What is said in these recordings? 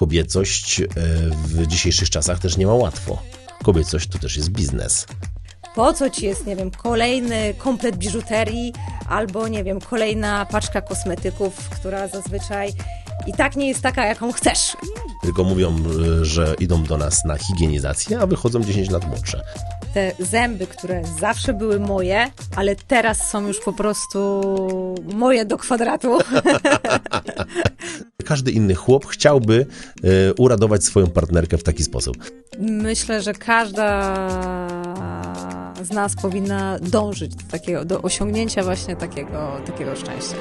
kobiecość e, w dzisiejszych czasach też nie ma łatwo. Kobiecość to też jest biznes. Po co ci jest, nie wiem, kolejny komplet biżuterii albo, nie wiem, kolejna paczka kosmetyków, która zazwyczaj i tak nie jest taka, jaką chcesz. Tylko mówią, e, że idą do nas na higienizację, a wychodzą 10 lat młodsze. Te zęby, które zawsze były moje, ale teraz są już po prostu moje do kwadratu. Każdy inny chłop chciałby e, uradować swoją partnerkę w taki sposób. Myślę, że każda z nas powinna dążyć do, takiego, do osiągnięcia właśnie takiego, takiego szczęścia.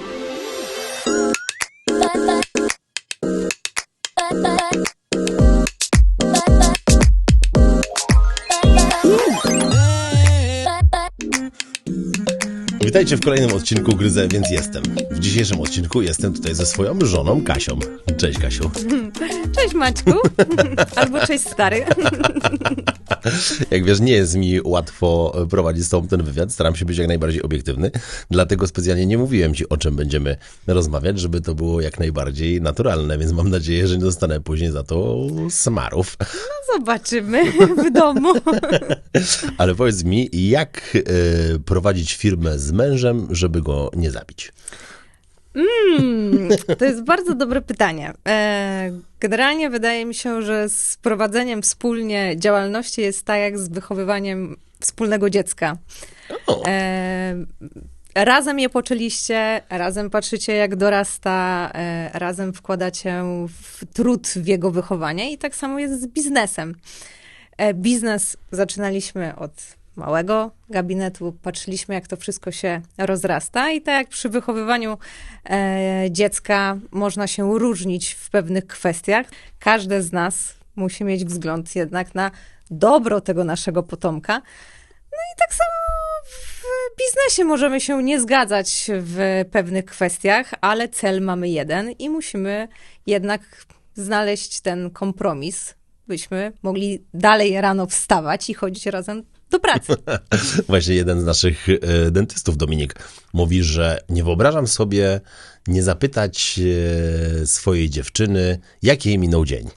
Witajcie w kolejnym odcinku Gryzę, więc jestem. W dzisiejszym odcinku jestem tutaj ze swoją żoną Kasią. Cześć Kasiu. Cześć Maćku, albo cześć stary. Jak wiesz, nie jest mi łatwo prowadzić z tobą ten wywiad, staram się być jak najbardziej obiektywny, dlatego specjalnie nie mówiłem ci, o czym będziemy rozmawiać, żeby to było jak najbardziej naturalne, więc mam nadzieję, że nie dostanę później za to smarów. No zobaczymy w domu. Ale powiedz mi, jak y, prowadzić firmę z mężem, żeby go nie zabić? Mm, to jest bardzo dobre pytanie. E, generalnie wydaje mi się, że z prowadzeniem wspólnie działalności jest tak jak z wychowywaniem wspólnego dziecka. E, razem je poczęliście, razem patrzycie jak dorasta, e, razem wkładacie w trud w jego wychowanie i tak samo jest z biznesem. Biznes zaczynaliśmy od małego gabinetu, patrzyliśmy, jak to wszystko się rozrasta, i tak jak przy wychowywaniu e, dziecka można się różnić w pewnych kwestiach, każde z nas musi mieć wzgląd jednak na dobro tego naszego potomka. No i tak samo w biznesie możemy się nie zgadzać w pewnych kwestiach, ale cel mamy jeden i musimy jednak znaleźć ten kompromis, byśmy mogli dalej rano wstawać i chodzić razem do pracy. Właśnie jeden z naszych e, dentystów, Dominik, mówi, że nie wyobrażam sobie nie zapytać e, swojej dziewczyny, jaki jej minął dzień.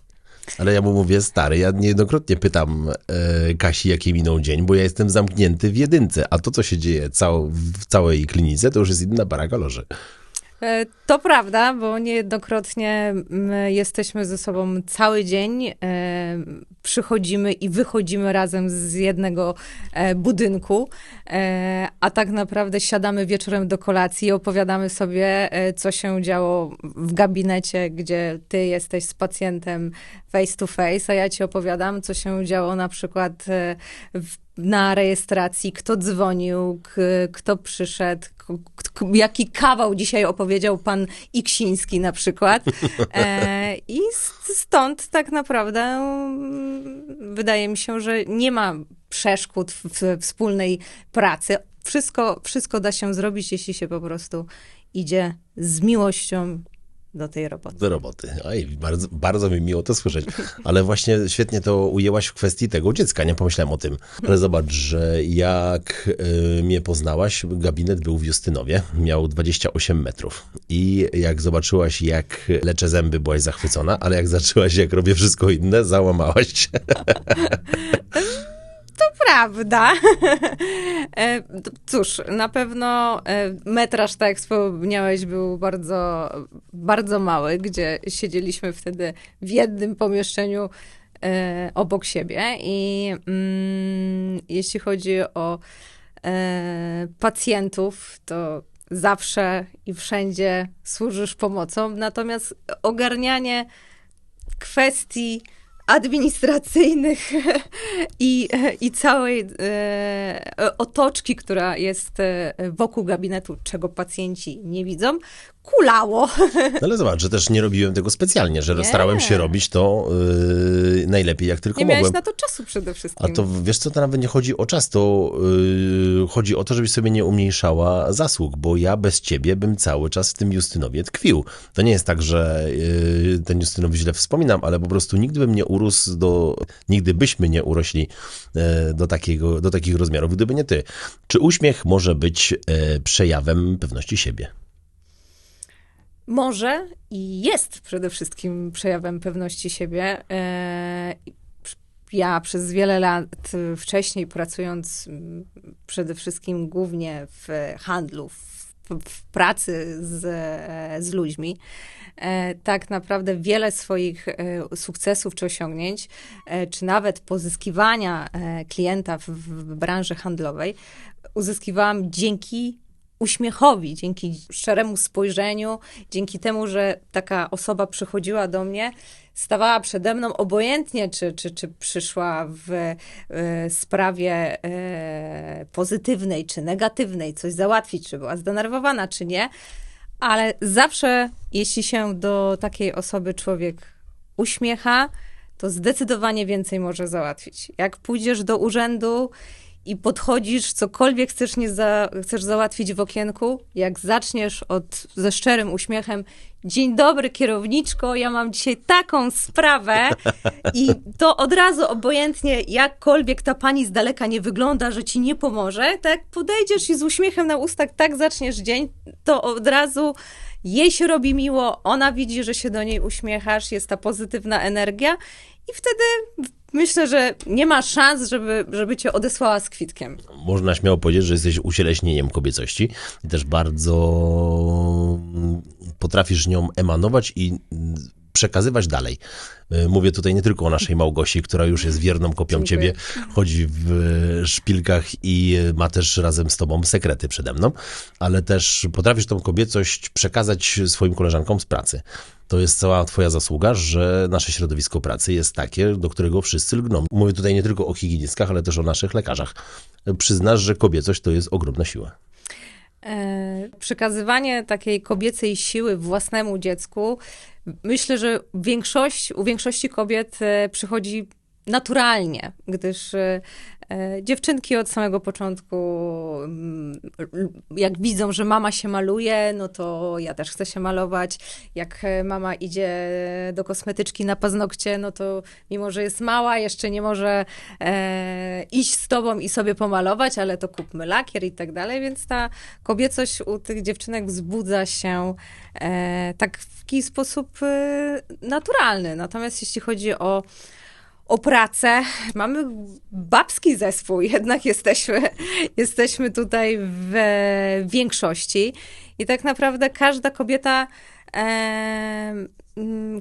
Ale ja mu mówię, stary, ja niejednokrotnie pytam e, Kasi, jaki minął dzień, bo ja jestem zamknięty w jedynce, a to, co się dzieje cał, w całej klinice, to już jest inna para kalorzy. E, to prawda, bo niejednokrotnie jesteśmy ze sobą cały dzień, e, przychodzimy i wychodzimy razem z jednego e, budynku, a tak naprawdę siadamy wieczorem do kolacji i opowiadamy sobie, co się działo w gabinecie, gdzie ty jesteś z pacjentem face to face, a ja ci opowiadam, co się działo na przykład w na rejestracji, kto dzwonił, kto przyszedł, jaki kawał dzisiaj opowiedział pan Iksiński na przykład. E, I stąd tak naprawdę mm, wydaje mi się, że nie ma przeszkód w wspólnej pracy. Wszystko, wszystko da się zrobić, jeśli się po prostu idzie z miłością do tej roboty. Do roboty. Oj, bardzo, bardzo mi miło to słyszeć. Ale właśnie świetnie to ujęłaś w kwestii tego dziecka. Nie pomyślałem o tym. Ale zobacz, że jak y, mnie poznałaś, gabinet był w Justynowie. Miał 28 metrów. I jak zobaczyłaś, jak leczę zęby, byłaś zachwycona, ale jak zaczęłaś, jak robię wszystko inne, załamałaś się. To prawda. E, cóż, na pewno e, metraż, tak jak wspomniałeś, był bardzo, bardzo mały, gdzie siedzieliśmy wtedy w jednym pomieszczeniu e, obok siebie. I mm, jeśli chodzi o e, pacjentów, to zawsze i wszędzie służysz pomocą. Natomiast ogarnianie kwestii administracyjnych i, i całej e, otoczki, która jest e, wokół gabinetu, czego pacjenci nie widzą, kulało. No ale zobacz, że też nie robiłem tego specjalnie, że nie. starałem się robić to yy, najlepiej, jak tylko nie mogłem. Nie miałeś na to czasu przede wszystkim. A to wiesz co, to nawet nie chodzi o czas, to yy, chodzi o to, żebyś sobie nie umniejszała zasług, bo ja bez ciebie bym cały czas w tym Justynowie tkwił. To nie jest tak, że yy, ten Justynow źle wspominam, ale po prostu nigdy bym nie urósł do, nigdy byśmy nie urośli yy, do, takiego, do takich rozmiarów, gdyby nie ty. Czy uśmiech może być yy, przejawem pewności siebie? Może i jest przede wszystkim przejawem pewności siebie. E, ja przez wiele lat wcześniej pracując przede wszystkim głównie w handlu, w, w pracy z, z ludźmi, e, tak naprawdę wiele swoich e, sukcesów czy osiągnięć, czy nawet pozyskiwania klienta w, w branży handlowej, uzyskiwałam dzięki uśmiechowi, dzięki szczeremu spojrzeniu, dzięki temu, że taka osoba przychodziła do mnie, stawała przede mną obojętnie, czy, czy, czy przyszła w e, sprawie e, pozytywnej, czy negatywnej, coś załatwić, czy była zdenerwowana, czy nie, ale zawsze, jeśli się do takiej osoby człowiek uśmiecha, to zdecydowanie więcej może załatwić. Jak pójdziesz do urzędu i podchodzisz, cokolwiek chcesz, nie za, chcesz załatwić w okienku, jak zaczniesz od, ze szczerym uśmiechem, dzień dobry kierowniczko, ja mam dzisiaj taką sprawę i to od razu obojętnie, jakkolwiek ta pani z daleka nie wygląda, że ci nie pomoże, tak podejdziesz i z uśmiechem na ustach tak zaczniesz dzień, to od razu jej się robi miło, ona widzi, że się do niej uśmiechasz, jest ta pozytywna energia i wtedy myślę, że nie ma szans, żeby, żeby cię odesłała z kwitkiem. Można śmiało powiedzieć, że jesteś ucieleśnieniem kobiecości i też bardzo potrafisz nią emanować i przekazywać dalej. E, mówię tutaj nie tylko o naszej Małgosi, która już jest wierną kopią Dziękuję. ciebie, chodzi w szpilkach i ma też razem z tobą sekrety przede mną, ale też potrafisz tą kobiecość przekazać swoim koleżankom z pracy. To jest cała twoja zasługa, że nasze środowisko pracy jest takie, do którego wszyscy lgną. Mówię tutaj nie tylko o higienistkach, ale też o naszych lekarzach. Przyznasz, że kobiecość to jest ogromna siła. E, przekazywanie takiej kobiecej siły własnemu dziecku, myślę, że większość, u większości kobiet e, przychodzi naturalnie, gdyż e, dziewczynki od samego początku, mm, jak widzą, że mama się maluje, no to ja też chcę się malować. Jak e, mama idzie do kosmetyczki na paznokcie, no to mimo, że jest mała, jeszcze nie może e, iść z tobą i sobie pomalować, ale to kupmy lakier i tak dalej, więc ta kobiecość u tych dziewczynek wzbudza się e, tak w taki sposób e, naturalny. Natomiast jeśli chodzi o o pracę. Mamy babski zespół, jednak jesteśmy, jesteśmy tutaj w większości. I tak naprawdę każda kobieta, e,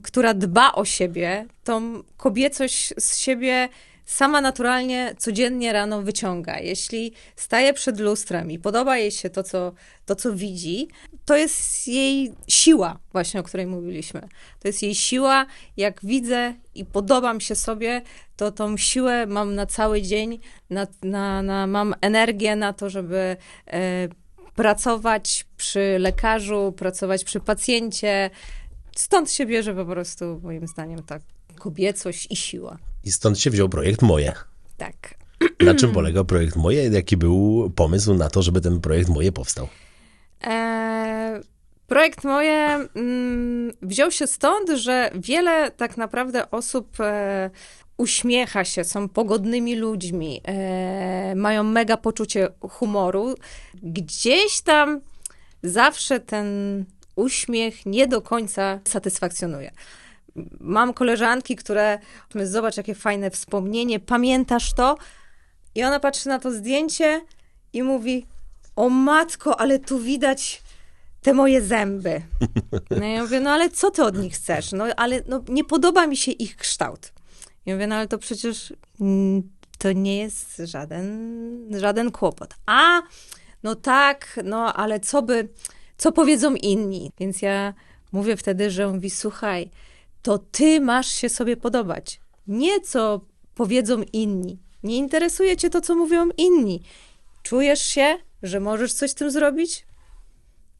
która dba o siebie, tą kobiecość z siebie sama naturalnie codziennie rano wyciąga. Jeśli staje przed lustrem i podoba jej się to, co, to, co widzi, to jest jej siła, właśnie o której mówiliśmy. To jest jej siła, jak widzę i podobam się sobie, to tą siłę mam na cały dzień, na, na, na mam energię na to, żeby e, pracować przy lekarzu, pracować przy pacjencie. Stąd się bierze po prostu, moim zdaniem, ta kobiecość i siła. I stąd się wziął projekt Moje. Tak. Na czym polegał projekt Moje? Jaki był pomysł na to, żeby ten projekt Moje powstał? E, projekt Moje mm, wziął się stąd, że wiele tak naprawdę osób e, uśmiecha się, są pogodnymi ludźmi, e, mają mega poczucie humoru. Gdzieś tam zawsze ten uśmiech nie do końca satysfakcjonuje. Mam koleżanki, które, zobacz, jakie fajne wspomnienie, pamiętasz to? I ona patrzy na to zdjęcie i mówi: O matko, ale tu widać te moje zęby. No ja mówię: No ale co ty od nich chcesz? No ale no, nie podoba mi się ich kształt. Ja mówię: No ale to przecież mm, to nie jest żaden, żaden kłopot. A, no tak, no ale co by, co powiedzą inni? Więc ja mówię wtedy, że mówi: Słuchaj, to ty masz się sobie podobać. Nie co powiedzą inni. Nie interesuje cię to, co mówią inni. Czujesz się, że możesz coś z tym zrobić?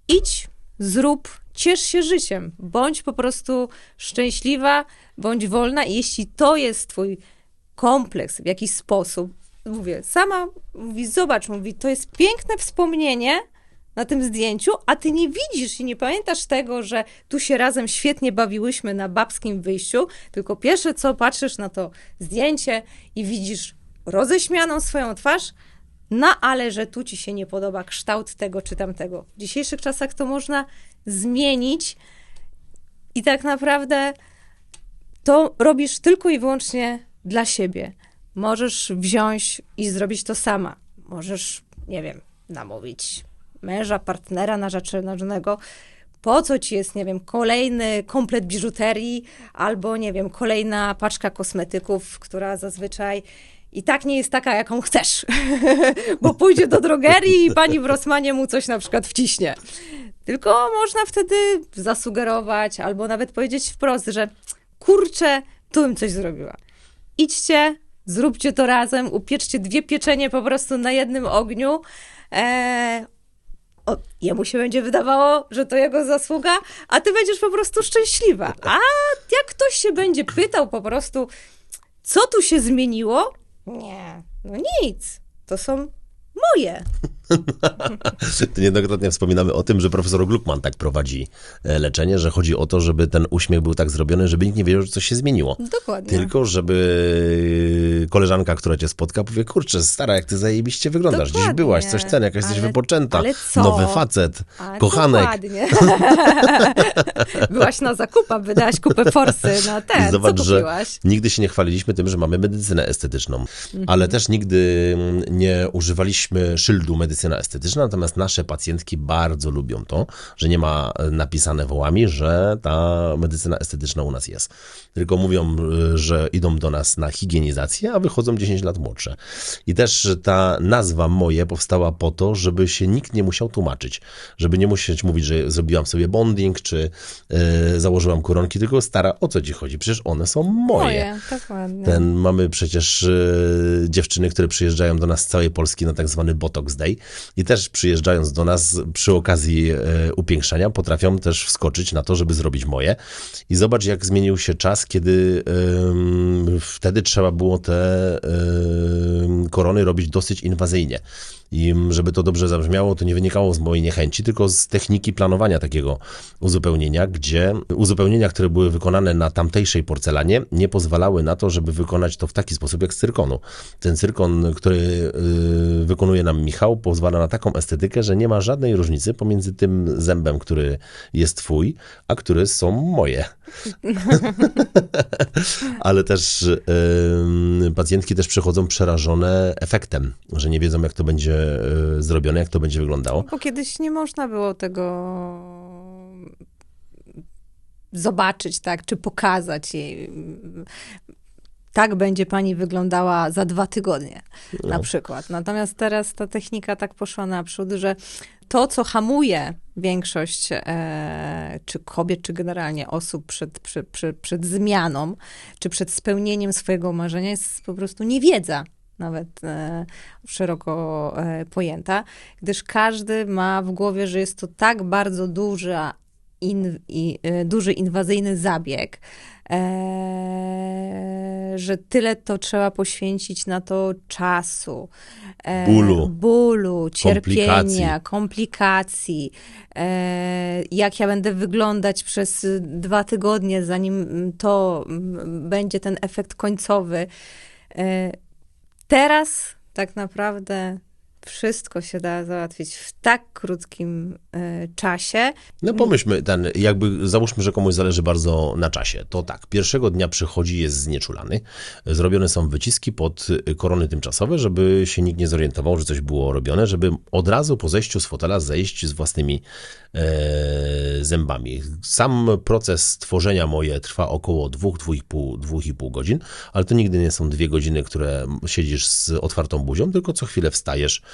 Idź, zrób, ciesz się życiem. Bądź po prostu szczęśliwa, bądź wolna. Jeśli to jest twój kompleks w jakiś sposób, mówię, sama mówi, zobacz, mówi, to jest piękne wspomnienie, na tym zdjęciu, a ty nie widzisz i nie pamiętasz tego, że tu się razem świetnie bawiłyśmy na babskim wyjściu, tylko pierwsze co patrzysz na to zdjęcie i widzisz roześmianą swoją twarz, no ale że tu ci się nie podoba kształt tego czy tamtego. W dzisiejszych czasach to można zmienić i tak naprawdę to robisz tylko i wyłącznie dla siebie. Możesz wziąć i zrobić to sama. Możesz, nie wiem, namówić męża, partnera narzeczonego. Po co ci jest, nie wiem, kolejny komplet biżuterii albo, nie wiem, kolejna paczka kosmetyków, która zazwyczaj i tak nie jest taka, jaką chcesz, bo pójdzie do drogerii i pani w Rossmanie mu coś na przykład wciśnie. Tylko można wtedy zasugerować albo nawet powiedzieć wprost, że kurczę, tu bym coś zrobiła. Idźcie, zróbcie to razem, upieczcie dwie pieczenie po prostu na jednym ogniu. Eee, o, jemu się będzie wydawało, że to jego zasługa, a ty będziesz po prostu szczęśliwa. A jak ktoś się będzie pytał po prostu, co tu się zmieniło? Nie, no nic. To są moje. To niejednokrotnie wspominamy o tym, że profesor Gluckman tak prowadzi e, leczenie, że chodzi o to, żeby ten uśmiech był tak zrobiony, żeby nikt nie wiedział, że coś się zmieniło. Dokładnie. Tylko, żeby koleżanka, która cię spotka, powie, kurczę, stara, jak ty zajebiście wyglądasz. Dokładnie. byłaś, coś ten, jakaś jesteś Ale- wypoczęta. ale co? Nowy facet, A, kochanek. Dokładnie. Byłaś na zakupach, wydałaś kupę forsy na ten. I zobacz, co że kupiłaś? nigdy się nie chwaliliśmy tym, że mamy medycynę estetyczną, Mhm. ale też nigdy mm, nie używaliśmy szyldu medycyna estetyczna, natomiast nasze pacjentki bardzo lubią to, że nie ma e, napisane wołami, że ta medycyna estetyczna u nas jest. Tylko mówią, y, że idą do nas na higienizację, a wychodzą 10 lat młodsze. I też ta nazwa moje powstała po to, żeby się nikt nie musiał tłumaczyć, żeby nie musieć mówić, że zrobiłam sobie bonding, czy e, założyłam koronki, tylko stara, o co ci chodzi? Przecież one są moje. Moje, dokładnie. Ten, mamy przecież e, dziewczyny, które przyjeżdżają do nas z całej Polski na tak zwany Botox Day i też przyjeżdżając do nas przy okazji e, upiększania potrafią też wskoczyć na to, żeby zrobić moje. I zobacz, jak zmienił się czas, kiedy wtedy trzeba było te korony robić dosyć inwazyjnie. I żeby to dobrze zabrzmiało, to nie wynikało z mojej niechęci, tylko z techniki planowania takiego uzupełnienia, gdzie uzupełnienia, które były wykonane na tamtejszej porcelanie, nie pozwalały na to, żeby wykonać to w taki sposób jak z cyrkonu. Ten cyrkon, który y, wykonuje nam Michał, pozwala na taką estetykę, że nie ma żadnej różnicy pomiędzy tym zębem, który jest twój, a które są moje. Ale też y, pacjentki też przychodzą przerażone efektem, że nie wiedzą, jak to będzie y, zrobione, jak to będzie wyglądało. Bo kiedyś nie można było tego zobaczyć, tak, czy pokazać jej. Tak będzie pani wyglądała za dwa tygodnie, na przykład. Natomiast teraz ta technika tak poszła naprzód, że to, co hamuje większość e, czy kobiet, czy generalnie osób przed, przed, przed, przed zmianą, czy przed spełnieniem swojego marzenia, jest po prostu niewiedza nawet e, szeroko e, pojęta, gdyż każdy ma w głowie, że jest to tak bardzo duża, in, i, e, duży inwazyjny zabieg, e, że tyle to trzeba poświęcić na to czasu, e, Bólu. bólu cierpienia, Komplikacji. komplikacji, e, jak ja będę wyglądać przez y, dwa tygodnie, zanim mm, to mm, będzie ten efekt końcowy. Teraz tak naprawdę wszystko się da załatwić w tak krótkim e, czasie. No pomyślmy, ten, jakby załóżmy, że komuś zależy bardzo na czasie. To tak, pierwszego dnia przychodzi, jest znieczulany. Zrobione są wyciski pod korony tymczasowe, żeby się nikt nie zorientował, że coś było robione, żeby od razu po zejściu z fotela zejść z własnymi e, zębami. Sam proces tworzenia moje trwa około 2-2,5 godzin, ale to nigdy nie są dwie godziny, które siedzisz z otwartą buzią, tylko co chwilę wstajesz, e,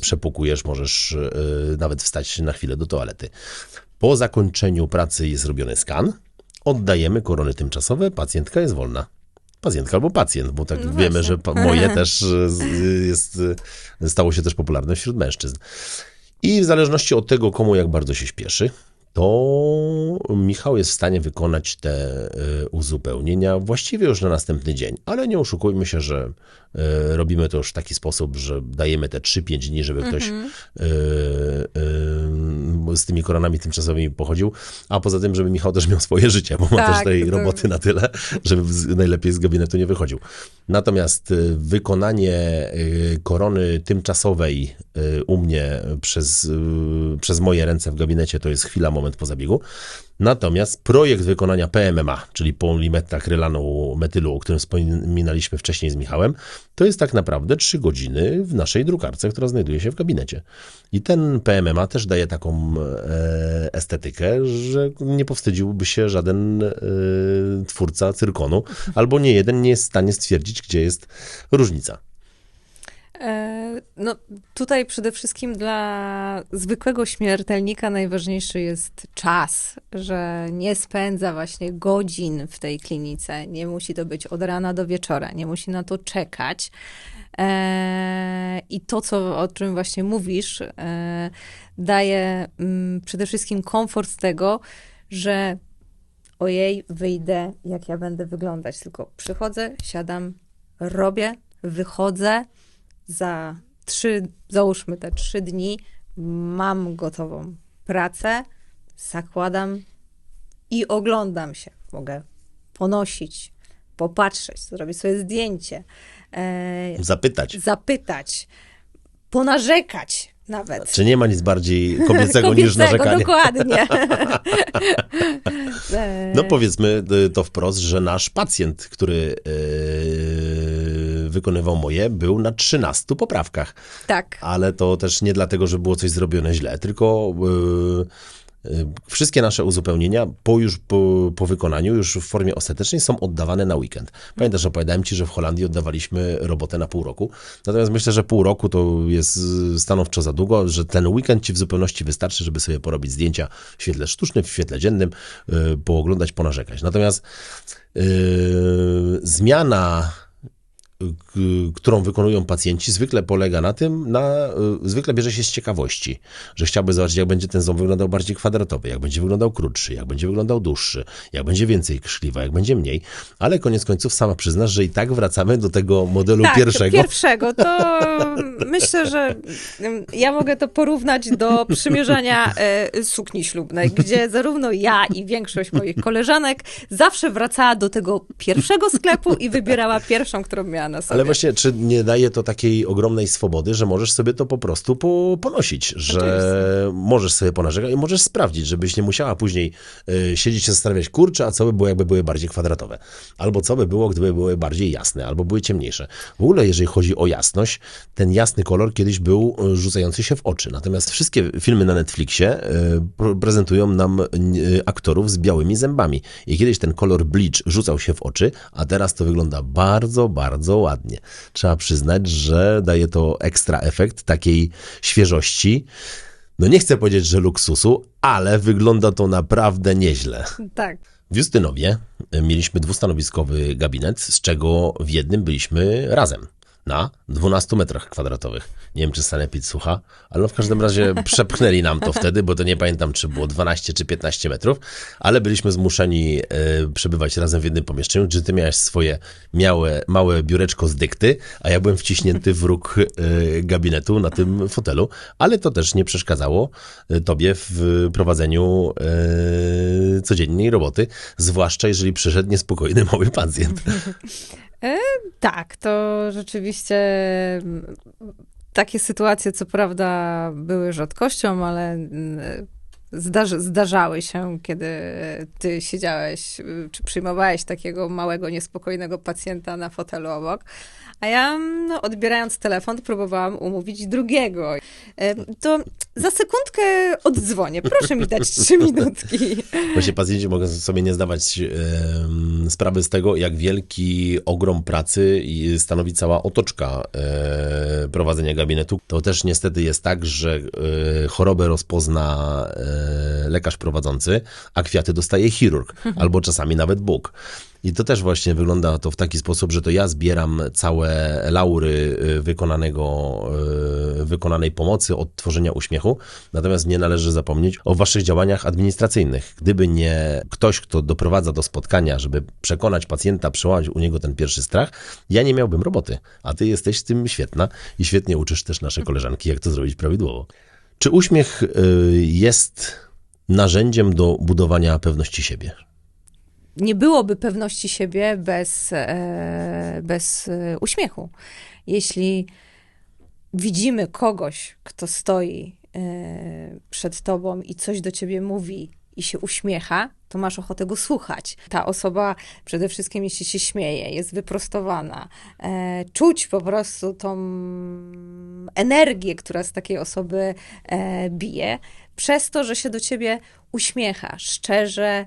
przepukujesz, możesz e, nawet wstać na chwilę do toalety. Po zakończeniu pracy jest robiony skan, oddajemy korony tymczasowe, pacjentka jest wolna. Pacjentka albo pacjent, bo tak No wiemy, że moje też e, jest, e, stało się też popularne wśród mężczyzn. I w zależności od tego, komu jak bardzo się śpieszy, to Michał jest w stanie wykonać te e, uzupełnienia właściwie już na następny dzień. Ale nie oszukujmy się, że e, robimy to już w taki sposób, że dajemy te 3-5 dni, żeby ktoś e, e, z tymi koronami tymczasowymi pochodził. A poza tym, żeby Michał też miał swoje życie, bo ma Tak, też tej to- roboty na tyle, żeby najlepiej z gabinetu nie wychodził. Natomiast y, wykonanie y, korony tymczasowej y, u mnie przez, y, przez moje ręce w gabinecie to jest chwila, moment po zabiegu. Natomiast projekt wykonania PMMA, czyli polimetakrylaną metylu, o którym wspominaliśmy wcześniej z Michałem, to jest tak naprawdę 3 godziny w naszej drukarce, która znajduje się w gabinecie. I ten PMMA też daje taką e, estetykę, że nie powstydziłby się żaden e, twórca cyrkonu, albo nie jeden nie jest w stanie stwierdzić, gdzie jest różnica. No, tutaj przede wszystkim dla zwykłego śmiertelnika najważniejszy jest czas, że nie spędza właśnie godzin w tej klinice. Nie musi to być od rana do wieczora, nie musi na to czekać. E, I to, co, o czym właśnie mówisz, e, daje mm, przede wszystkim komfort z tego, że ojej, wyjdę, jak ja będę wyglądać. Tylko przychodzę, siadam, robię, wychodzę, za trzy, załóżmy te trzy dni, mam gotową pracę, zakładam i oglądam się. Mogę ponosić, popatrzeć, zrobić sobie zdjęcie, e, Zapytać, zapytać, ponarzekać nawet. czy nie ma nic bardziej kobiecego, niż Kobiecego, narzekanie. dokładnie. No powiedzmy y, to wprost, że nasz pacjent, który yy, wykonywał moje, był na 13 poprawkach. tak. Ale to też nie dlatego, że było coś zrobione źle, tylko yy, yy, wszystkie nasze uzupełnienia po już po, po wykonaniu, już w formie ostatecznej są oddawane na weekend. Pamiętasz, opowiadałem ci, że w Holandii oddawaliśmy robotę na pół roku. Natomiast myślę, że pół roku to jest stanowczo za długo, że ten weekend ci w zupełności wystarczy, żeby sobie porobić zdjęcia w świetle sztucznym, w świetle dziennym, yy, pooglądać, ponarzekać. Natomiast zmiana którą wykonują pacjenci, zwykle polega na tym, na, y, zwykle bierze się z ciekawości, że chciałby zobaczyć, jak będzie ten ząb wyglądał bardziej kwadratowy, jak będzie wyglądał krótszy, jak będzie wyglądał dłuższy, jak będzie więcej krzliwa, jak będzie mniej, ale koniec końców sama przyznasz, że i tak wracamy do tego modelu tak, pierwszego. pierwszego. To myślę, że ym, ja mogę to porównać do przymierzania e, sukni ślubnej, gdzie zarówno ja i większość moich koleżanek zawsze wracała do tego pierwszego sklepu i wybierała pierwszą, którą miała na sobie. Ale właśnie, czy nie daje to takiej ogromnej swobody, że możesz sobie to po prostu po, ponosić, że możesz sobie ponarzekać i możesz sprawdzić, żebyś nie musiała później y, siedzieć się zastanawiać, kurczę, a co by było, jakby były bardziej kwadratowe? Albo co by było, gdyby były bardziej jasne, albo były ciemniejsze. W ogóle, jeżeli chodzi o jasność, ten jasny kolor kiedyś był y, rzucający się w oczy. Natomiast wszystkie filmy na Netflixie y, prezentują nam y, aktorów z białymi zębami. I kiedyś ten kolor bleach rzucał się w oczy, a teraz to wygląda bardzo, bardzo ładnie. Trzeba przyznać, że daje to ekstra efekt takiej świeżości. No nie chcę powiedzieć, że luksusu, ale wygląda to naprawdę nieźle. Tak. W Justynowie mieliśmy dwustanowiskowy gabinet, z czego w jednym byliśmy razem. Na 12 metrach kwadratowych. Nie wiem, czy Sanepid słucha, ale no w każdym razie przepchnęli nam to wtedy, bo to nie pamiętam, czy było 12 czy 15 metrów, ale byliśmy zmuszeni e, przebywać razem w jednym pomieszczeniu, gdzie ty miałeś swoje miałe, małe biureczko z dykty, a ja byłem wciśnięty w róg e, gabinetu na tym fotelu, ale to też nie przeszkadzało e, tobie w prowadzeniu e, codziennej roboty, zwłaszcza jeżeli przyszedł niespokojny mały pacjent. Tak, to rzeczywiście mm, takie sytuacje, co prawda, były rzadkością, ale mm, zdarzy, zdarzały się, kiedy ty siedziałeś, czy przyjmowałeś takiego małego, niespokojnego pacjenta na fotelu obok. A ja, no, odbierając telefon, próbowałam umówić drugiego. To za sekundkę oddzwonię. Proszę mi dać trzy minutki. Właśnie pacjenci mogą sobie nie zdawać sprawy z tego, jak wielki ogrom pracy i stanowi cała otoczka e, prowadzenia gabinetu. To też niestety jest tak, że e, chorobę rozpozna e, lekarz prowadzący, a kwiaty dostaje chirurg, albo czasami nawet Bóg. I to też właśnie wygląda to w taki sposób, że to ja zbieram całe laury y, wykonanego, y, wykonanej pomocy, odtworzenia uśmiechu. Natomiast nie należy zapomnieć o waszych działaniach administracyjnych. Gdyby nie ktoś, kto doprowadza do spotkania, żeby przekonać pacjenta, przełamać u niego ten pierwszy strach, ja nie miałbym roboty. A ty jesteś tym świetna i świetnie uczysz też nasze koleżanki, jak to zrobić prawidłowo. Czy uśmiech y, jest narzędziem do budowania pewności siebie? nie byłoby pewności siebie bez, e, bez e, uśmiechu. Jeśli widzimy kogoś, kto stoi e, przed tobą i coś do ciebie mówi i się uśmiecha, to masz ochotę go słuchać. Ta osoba przede wszystkim, jeśli się śmieje, jest wyprostowana, e, czuć po prostu tą energię, która z takiej osoby e, bije, przez to, że się do ciebie uśmiecha szczerze.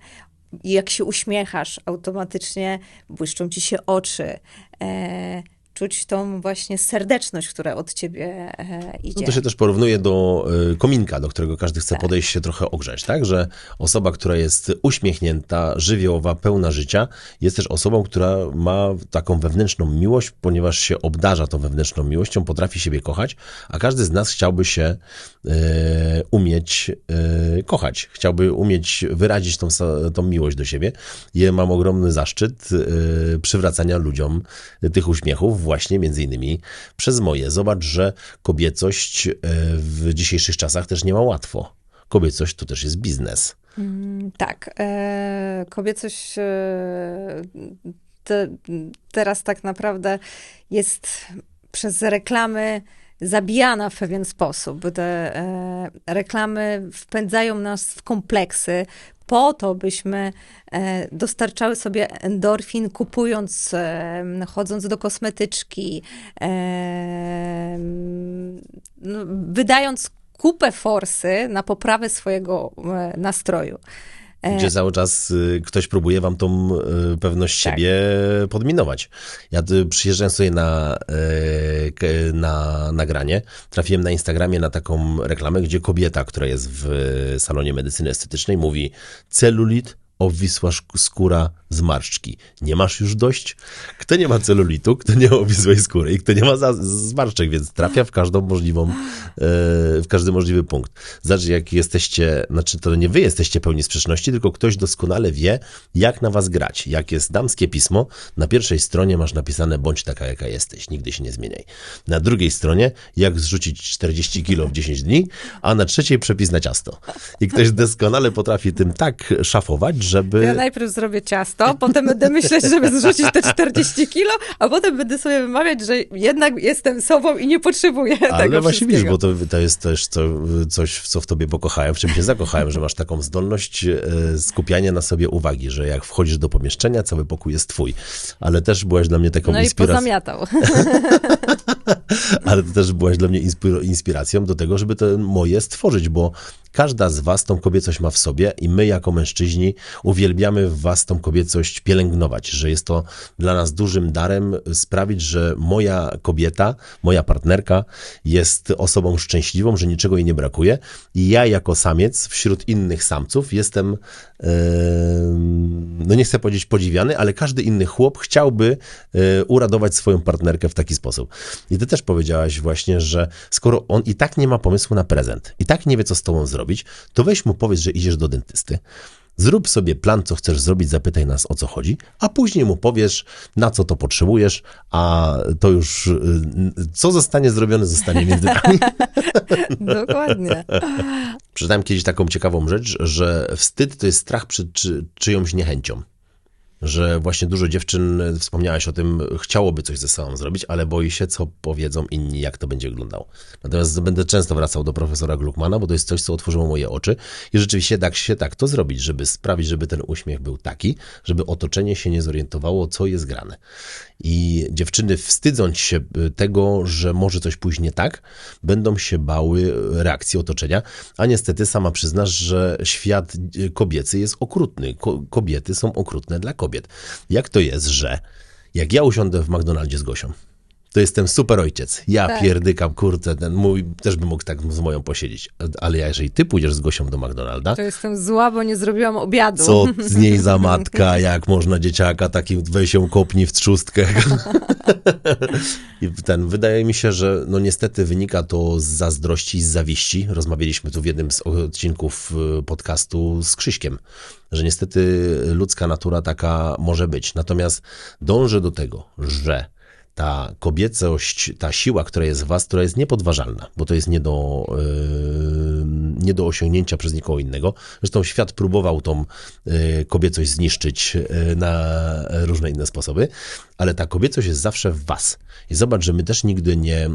Jak się uśmiechasz, automatycznie błyszczą ci się oczy. E, czuć tą właśnie serdeczność, która od ciebie e, idzie. No to się też porównuje do y, kominka, do którego każdy chce tak. podejść się trochę ogrzeć, tak? Że osoba, która jest uśmiechnięta, żywiołowa, pełna życia, jest też osobą, która ma taką wewnętrzną miłość, ponieważ się obdarza tą wewnętrzną miłością, potrafi siebie kochać, a każdy z nas chciałby się y, umieć kochać, chciałby umieć wyrazić tą, tą miłość do siebie. I mam ogromny zaszczyt przywracania ludziom tych uśmiechów, właśnie między innymi przez moje. Zobacz, że kobiecość e, w dzisiejszych czasach też nie ma łatwo. Kobiecość to też jest biznes. Mm, tak. E, kobiecość e, te, teraz tak naprawdę jest przez reklamy zabijana w pewien sposób. Te e, reklamy wpędzają nas w kompleksy, po to, byśmy e, dostarczały sobie endorfin, kupując, e, chodząc do kosmetyczki, e, no, wydając kupę forsy na poprawę swojego nastroju. Gdzie cały czas y, ktoś próbuje wam tą y, pewność tak. siebie podminować. Ja przyjeżdżałem sobie na, y, na nagranie, trafiłem na Instagramie na taką reklamę, gdzie kobieta, która jest w salonie medycyny estetycznej, mówi celulit, obwisła skóra zmarszczki. Nie masz już dość? Kto nie ma celulitu, kto nie ma obwisłej skóry i kto nie ma zmarszczek, więc trafia w każdą możliwą, e, w każdy możliwy punkt. Znaczy, jak jesteście, znaczy to nie wy jesteście pełni sprzeczności, tylko ktoś doskonale wie, jak na was grać. Jak jest damskie pismo, na pierwszej stronie masz napisane bądź taka, jaka jesteś, nigdy się nie zmieniaj. Na drugiej stronie, jak zrzucić 40 kilo w 10 dni, a na trzeciej przepis na ciasto. I ktoś doskonale potrafi tym tak szafować, żeby... Ja najpierw zrobię ciasto, potem będę myśleć, żeby zrzucić te 40 kilo, a potem będę sobie wymawiać, że jednak jestem sobą i nie potrzebuję Ale tego właśnie widzisz, bo to, to jest też co, coś, w co w tobie pokochałem, w czym się zakochałem, że masz taką zdolność e, skupiania na sobie uwagi, że jak wchodzisz do pomieszczenia, cały pokój jest twój. Ale też byłaś dla mnie taką no inspiracją. No i pozamiatał. Ale to też byłaś dla mnie inspiracją do tego, żeby to moje stworzyć, bo Każda z was tą kobiecość ma w sobie i my jako mężczyźni uwielbiamy w was tą kobiecość pielęgnować, że jest to dla nas dużym darem sprawić, że moja kobieta, moja partnerka jest osobą szczęśliwą, że niczego jej nie brakuje i ja jako samiec wśród innych samców jestem, yy, no nie chcę powiedzieć podziwiany, ale każdy inny chłop chciałby yy, uradować swoją partnerkę w taki sposób. I ty też powiedziałaś właśnie, że skoro on i tak nie ma pomysłu na prezent, i tak nie wie, co z tobą zrobić, to weź mu powiedz, że idziesz do dentysty. Zrób sobie plan, co chcesz zrobić, zapytaj nas o co chodzi, a później mu powiesz, na co to potrzebujesz, a to już y, co zostanie zrobione, zostanie między nami. Dokładnie. Przeczytałem kiedyś taką ciekawą rzecz, że wstyd to jest strach przed czy, czyjąś niechęcią że właśnie dużo dziewczyn, wspomniałaś o tym, chciałoby coś ze sobą zrobić, ale boi się, co powiedzą inni, jak to będzie wyglądało. Natomiast będę często wracał do profesora Gluckmana, bo to jest coś, co otworzyło moje oczy i rzeczywiście da się tak to zrobić, żeby sprawić, żeby ten uśmiech był taki, żeby otoczenie się nie zorientowało, co jest grane. I dziewczyny wstydząc się y, tego, że może coś pójść nie tak, będą się bały reakcji otoczenia, a niestety sama przyznasz, że świat kobiecy jest okrutny. Ko kobiety są okrutne dla kobiet. Jak to jest, że jak ja usiądę w McDonaldzie z Gosią, to jestem super ojciec. Ja tak. pierdykam, kurczę, ten mój, też bym mógł tak z moją posiedzieć. Ale jeżeli ty pójdziesz z Gosią do McDonalda... To jestem zła, bo nie zrobiłam obiadu. Co z niej za matka, jak można dzieciaka takim weź ją kopni w trzustkę. I ten, wydaje mi się, że no niestety wynika to z zazdrości z zawiści. Rozmawialiśmy tu w jednym z odcinków y, podcastu z Krzyśkiem, że niestety ludzka natura taka może być. Natomiast dążę do tego, że ta kobiecość, ta siła, która jest w was, która jest niepodważalna, bo to jest nie do, yy, nie do osiągnięcia przez nikogo innego. Zresztą świat próbował tą y, kobiecość zniszczyć y, na różne inne sposoby, ale ta kobiecość jest zawsze w was. I zobacz, że my też nigdy nie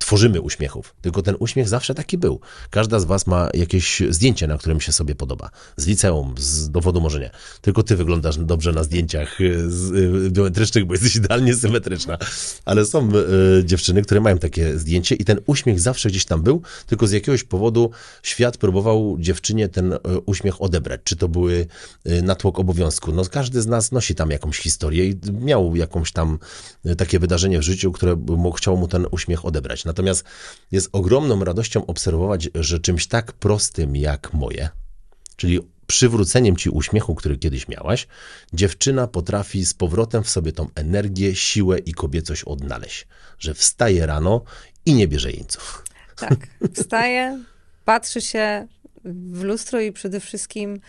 tworzymy uśmiechów, tylko ten uśmiech zawsze taki był. Każda z was ma jakieś zdjęcie, na którym się sobie podoba. Z liceum, z dowodu może nie. Tylko ty wyglądasz dobrze na zdjęciach y, y, biometrycznych, bo jesteś idealnie symetryczna. Ale są y, dziewczyny, które mają takie zdjęcie i ten uśmiech zawsze gdzieś tam był, tylko z jakiegoś powodu świat próbował dziewczynie ten y, uśmiech odebrać. Czy to były natłok obowiązku? No każdy z nas nosi tam jakąś historię i miał jakąś tam takie wydarzenie w życiu, które mógł, chciał mu ten uśmiech odebrać. Natomiast jest ogromną radością obserwować, że czymś tak prostym jak moje, czyli przywróceniem ci uśmiechu, który kiedyś miałaś, dziewczyna potrafi z powrotem w sobie tą energię, siłę i kobiecość odnaleźć. Że wstaje rano i nie bierze jeńców. Tak, wstaje, patrzy się w lustro i przede wszystkim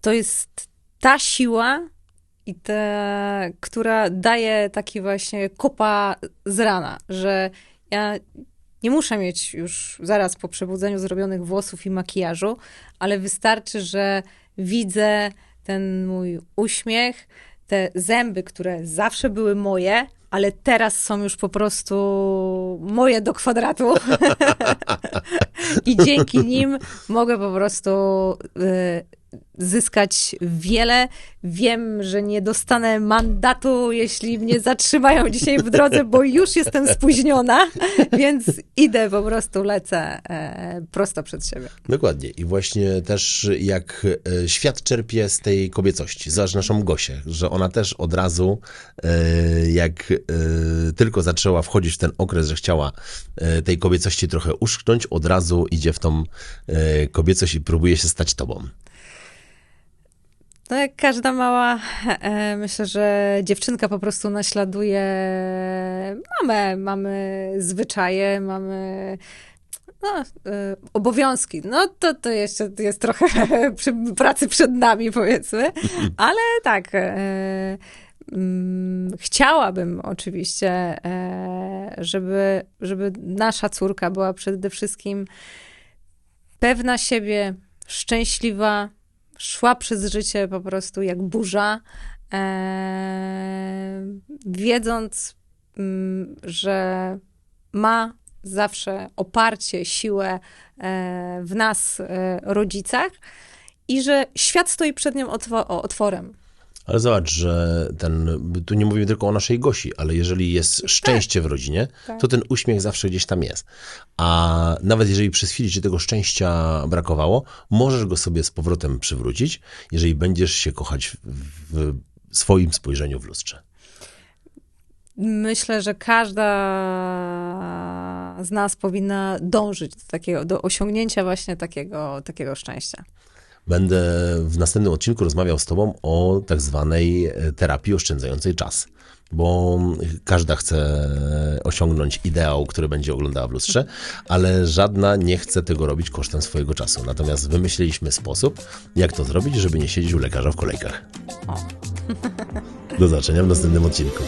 to jest ta siła, i ta, która daje taki właśnie kopa z rana, że ja nie muszę mieć już zaraz po przebudzeniu zrobionych włosów i makijażu, ale wystarczy, że widzę ten mój uśmiech, te zęby, które zawsze były moje, ale teraz są już po prostu moje do kwadratu. I dzięki nim mogę po prostu y, zyskać wiele. Wiem, że nie dostanę mandatu, jeśli mnie zatrzymają dzisiaj w drodze, bo już jestem spóźniona, więc idę po prostu, lecę e, prosto przed siebie. Dokładnie. I właśnie też jak e, świat czerpie z tej kobiecości. Zobacz naszą Gosię, że ona też od razu, e, jak tylko zaczęła wchodzić w ten okres, że chciała tej kobiecości trochę uszknąć, od razu idzie w tą kobiecość i próbuje się stać tobą. No jak każda mała, e, myślę, że dziewczynka po prostu naśladuje mamę, mamy zwyczaje, mamy no, e, obowiązki. No to, to jeszcze jest trochę pracy przed nami, powiedzmy, ale tak. E, mm, chciałabym oczywiście, żeby, żeby nasza córka była przede wszystkim pewna siebie, szczęśliwa, szła przez życie po prostu jak burza, e, wiedząc, m, że ma zawsze oparcie, siłę e, w nas, e, rodzicach, i że świat stoi przed nią otwo- otworem. Ale zobacz, że ten, tu nie mówimy tylko o naszej Gosi, ale jeżeli jest szczęście w rodzinie, Tak. to ten uśmiech zawsze gdzieś tam jest. A nawet jeżeli przez chwilę ci tego szczęścia brakowało, możesz go sobie z powrotem przywrócić, jeżeli będziesz się kochać w swoim spojrzeniu w lustrze. Myślę, że każda z nas powinna dążyć do, takiego, do osiągnięcia właśnie takiego, takiego szczęścia. Będę w następnym odcinku rozmawiał z Tobą o tak zwanej e, terapii oszczędzającej czas. Bo każda chce osiągnąć ideał, który będzie oglądała w lustrze, ale żadna nie chce tego robić kosztem swojego czasu. Natomiast wymyśliliśmy sposób, jak to zrobić, żeby nie siedzieć u lekarza w kolejkach. Do zobaczenia w następnym odcinku.